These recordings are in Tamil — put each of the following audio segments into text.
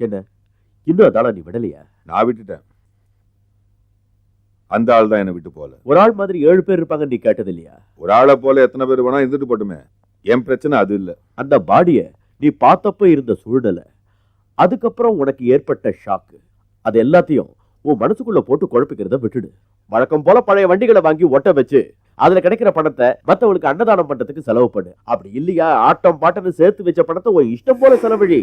என்ன? இன்னும் அதால நீ விடலையா? நான் விட்டுட்டேன். அந்த ஆள் தான் என்னை விட்டு போல ஒரு ஆள் மாதிரி ஏழு பேர் இருப்பாங்க நீ கேட்டது இல்லையா ஒரு ஆளை போல எத்தனை பேர் வேணா இருந்துட்டு போட்டுமே. என் பிரச்சனை அது இல்ல. அந்த பாடிய நீ பார்த்தப்ப இருந்த சூழ்நிலை அதுக்கப்புறம் உனக்கு ஏற்பட்ட ஷாக்கு அது எல்லாத்தையும் உன் மனசுக்குள்ள போட்டு குழப்பிக்கிறத விட்டுடு. வழக்கம் போல பழைய வண்டிகளை வாங்கி ஒட்ட வச்சு அதுல கிடைக்கிற பணத்தை மத்தவங்களுக்கு அன்னதானம் பண்றதுக்கு செலவு பண்ணு. அப்படி இல்லையா? ஆட்டம் பாட்டன்னு சேர்த்து வச்ச பணத்தை உன் இஷ்டம் போல செலவழி.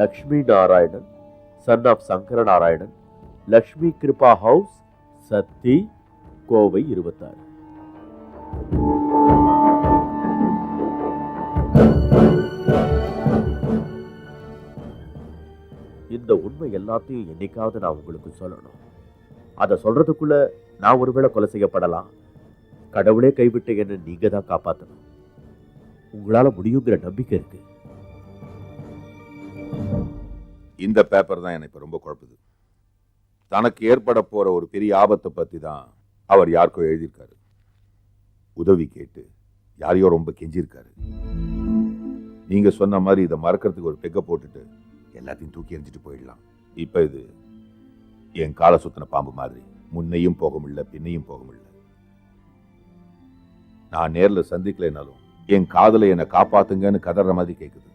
Lakshmi Narayanan son of Sankara Narayanan Lakshmi Kiruba house Sathy Kovai இருபத்தாறு. இந்த உண்மை எல்லாத்தையும் என்னைக்காவது நான் உங்களுக்கு சொல்லணும். அதை சொல்றதுக்குள்ள நான் ஒருவேளை கொலை செய்யப்படலாம். கடவுளே கைவிட்ட என்ன நீங்க தான் காப்பாற்றணும் உங்களால முடியுங்கிற நம்பிக்கை இருக்கு. இந்த பேப்பர் தான் என்னை ரொம்ப குழப்புது. தனக்கு ஏற்பட போகிற ஒரு பெரிய ஆபத்தை பற்றி தான் அவர் யாருக்கோ எழுதியிருக்காரு. உதவி கேட்டு யாரையோ ரொம்ப கெஞ்சிருக்காரு நீங்கள் சொன்ன மாதிரி இதை மறக்கிறதுக்கு ஒரு பெக்கை போட்டுட்டு எல்லாத்தையும் தூக்கி எறிஞ்சிட்டு போயிடலாம். இப்போ இது என் காலை சுத்தின பாம்பு மாதிரி. முன்னையும் போக முடியல பின்னையும் போக முடியல. நான் நேர்ல சந்திக்கலைனாலும் என் காதலை என்னை காப்பாத்துங்கன்னு கதற மாதிரி கேக்குது.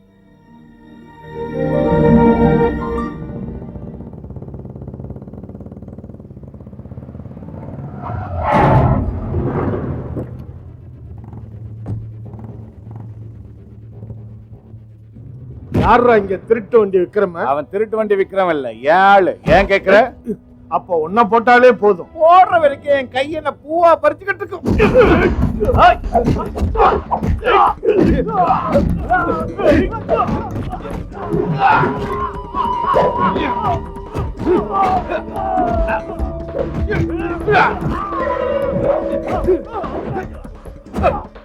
யாரா இங்க திருட்டு வண்டி விக்ரம அவன் திருட்டு வண்டி விக்ரமன் இல்ல ஏன் ஆளு? ஏன் கேக்குற? அப்ப ஒன்ன போட்டாலே போதும். போடுற வரைக்கும் என் கையை நான் பூவா பறிச்சுக்கிட்டு இருக்கும்.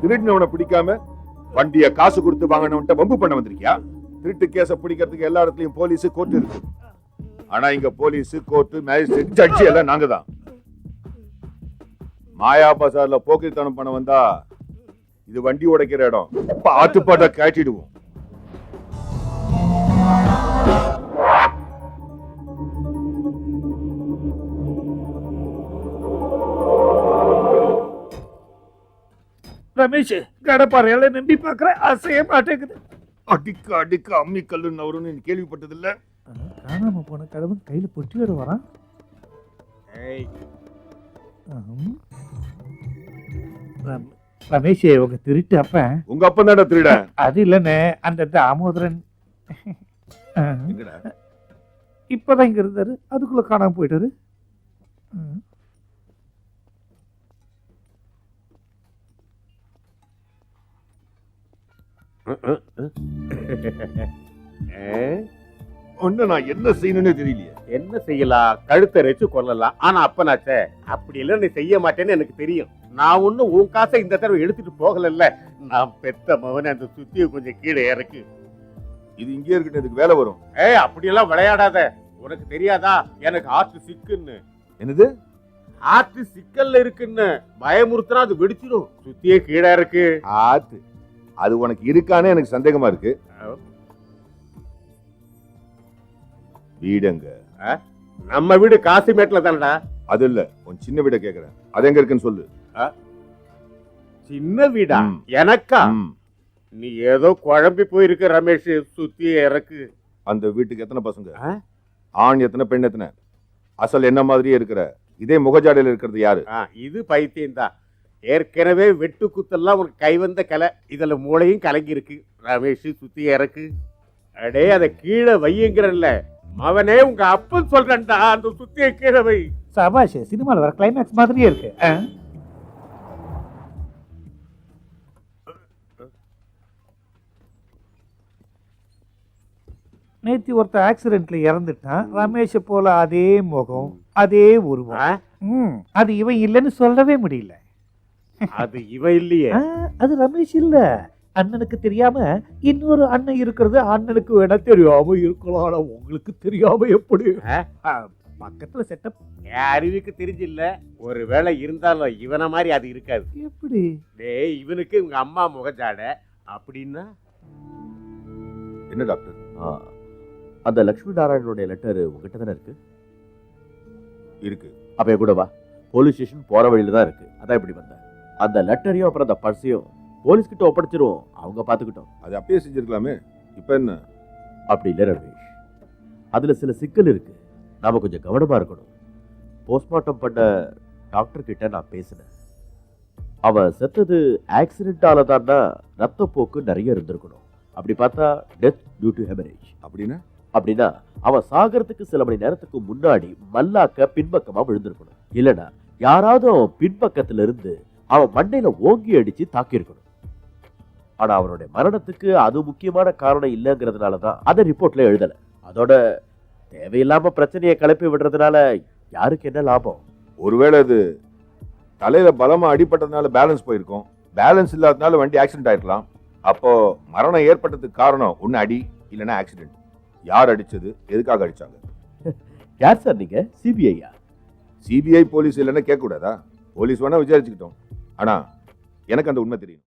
திருடினவனை பிடிக்காம வண்டிய காசு கொடுத்து வாங்கினவன்ட்ட வம்பு பண்ண வந்திருக்கியா? திருட்டு கேஸ பிடிக்கிறதுக்கு எல்லா இடத்துலயும் போலீஸ் கோர்ட் இருக்கு. ஆனா இங்க போலீஸ் கோர்ட் மேஜிஸ்ட்ரேட் ஜட்ஜி எல்லாம் நாங்க தான். மாயா பசாரில் போக்கிரித்தனம் பண்ண வந்தா இது வண்டி உடைக்கிற இடம். பார்த்து பாட்டா காட்டிடுவோம் ரமேஷ் கடப்பாறையால நம்பி பாக்குற அசைய மாட்டேங்குது. அடிக்க அடிக்க அம்மி கல்லு நவருன்னு கேள்விப்பட்டதில்ல? காணாம போன கடவுள் கையில பொட்டியோட வரான். ரம்- ரமேஷ் உங்க திருட்டு அப்ப. உங்க அப்பன் தானே திருட. அது இல்லைண்ணே அந்த தாமோதரன் இப்பதான் இங்க இருந்தாரு. அதுக்குள்ள காணாம போயிட்டாரு. ஒண்ணு நான் என்ன செய்யணும்னு தெரியலையே. என்ன செய்யலாம்? கழுத்தை ரெச்சு கொல்லலாம். ஆனா அப்பனாச்சே அப்படி எல்லாம் நீ செய்ய மாட்டேன்னு எனக்கு தெரியும். நான் ஒண்ணும் உன் காசை இந்த தடவை எடுத்துட்டு போகலல்ல. நான் பெத்த மவனை அந்த சுத்திய கொஞ்சம் கீழே இறக்கு. இது இங்கே இருக்கட்டும் இதுக்கு வேலை வரும். ஏய் அப்படியெல்லாம் விளையாடாத. உனக்கு தெரியாதா? எனக்கு ஆர்ட் சிக்குன்னு. என்னது? ஆர்ட் சிக்கல்ல இருக்குன்னு. பயமுறுத்தினா அது வெடிச்சிடும் சுத்தியே கீழே இருக்கு ஆத்து. அது உனக்கு இருக்கானே எனக்கு சந்தேகமா இருக்கு. வீடுங்க நம்ம வீடு காசிமேட்ல தானடா. அது இல்ல உன் சின்ன வீட கேக்குறேன். அது எங்க இருக்குன்னு சொல்லு. சின்ன வீடா. எனக்கா. நீ ஏதோ குழம்பி போயிருக்க ரமேஷ் சுத்தி இறக்கு. அந்த வீட்டுக்கு எத்தனை பசங்க? ஆண் எத்தனை பெண் எத்தனை? அசல் என்ன மாதிரியே இருக்கிற? இதே முகஜாடையில இருக்கிறது யாரு? இது பைத்தியம் தான் ஏற்கனவே வெட்டு குத்தெல்லாம் உனக்கு கைவந்த கலை. இதுல மூளையும் கலங்கி இருக்கு ரமேஷ் சுத்தி இறக்கு. அடே அதை கீழே வையுங்கிறல்ல மவனே உங்க அப்பன் சொல்றேன்டா அந்த சுத்திய கீழே வை. சபாஷ் சினிமாவில் வர கிளைமேக்ஸ் மாதிரியே இருக்கு? நேத்தி ஒருத்தன் ஆக்சிடென்ட்ல இறந்துட்டான். ரமேஷ போல அதே முகம் அதே உருவம். அது இவன் இல்லைன்னு சொல்லவே முடியல. அது இவன் இல்லையே. அது ரமேஷ் இல்ல. அண்ணனுக்கு தெரியாம இன்னொரு அண்ணன் இருக்கிறது அண்ணனுக்கு வேணா தெரியாம இருக்கலாம். ஆனா உங்களுக்கு தெரியாம எப்படி? பக்கத்துல செட்டப் அறிவுக்கு தெரிஞ்சில்ல. ஒருவேளை இருந்தாலும் இவன மாதிரி அது இருக்காது. எப்படி? டேய் இவனுக்கு உங்க அம்மா முகஜாட. அப்படின்னா? என்ன டாக்டர்? ஆ, அந்த லக்ஷ்மி நாராயணனுடைய லெட்டர் உங்ககிட்ட தானே இருக்கு? இருக்கு. அப்ப கூட வா. போலீஸ் ஸ்டேஷன் போற வழியில தான் இருக்கு. அதான் இப்படி வந்தேன். அந்த லெட்டரையும் அப்புறம் அந்த பர்ஸையும் போலீஸ் கிட்ட ஒப்படைச்சிருவோம். அவங்க பாத்துக்கிட்டோம் அது அப்பயே செஞ்சிருக்கலாமே. இப்ப என்ன? அப்படி இல்லை ரமேஷ். அதுல சில சிக்கல் இருக்கு. நாம கொஞ்சம் கவனமா இருக்கணும். போஸ்ட்மார்ட்டம் பண்ண டாக்டர் கிட்ட நான் பேசினேன். அவ செத்தது ஆக்சிடென்டால தான்னா ரத்தப்போக்கு நிறைய இருந்திருக்கணும். அப்படி பார்த்தா டெத் டியூ டு ஹெமரேஜ் அப்படின்னா? அப்படின்னா அவன் சாகறதுக்கு சில மணி நேரத்துக்கு முன்னாடி மல்லாக்க பின்பக்கமா விழுந்திருக்கணும். இல்லனா யாராவது அவன் பின்பக்கத்துல இருந்து அவன் மண்டையில ஓங்கி அடிச்சு தாக்கியிருக்கணும். ஆனா அவனுடைய மரணத்துக்கு அது முக்கியமான காரணம் இல்லைங்கிறதுனால தான் அதை ரிப்போர்ட்ல எழுதல. அதோட தேவையில்லாம பிரச்சனையை கிளப்பி விடுறதுனால யாருக்கு என்ன லாபம்? ஒருவேளை அது தலையில பலமா அடிபட்டதுனால பேலன்ஸ் போயிருக்கும். பேலன்ஸ் இல்லாதனால வண்டி ஆக்சிடென்ட் ஆயிருக்கலாம். அப்போ மரணம் ஏற்பட்டதுக்கு காரணம் ஒண்ணு அடி இல்லைன்னா ஆக்சிடென்ட். யார் அடிச்சது? எதுக்காக அடிச்சாங்க? யார் சார் நீங்க? சிபிஐயா சிபிஐ போலீஸ் இல்லைன்னா கேட்க கூடாதா போலீஸ் வேணா விசாரிச்சுக்கிட்டோம். ஆனா எனக்கு அந்த உண்மை தெரியும்.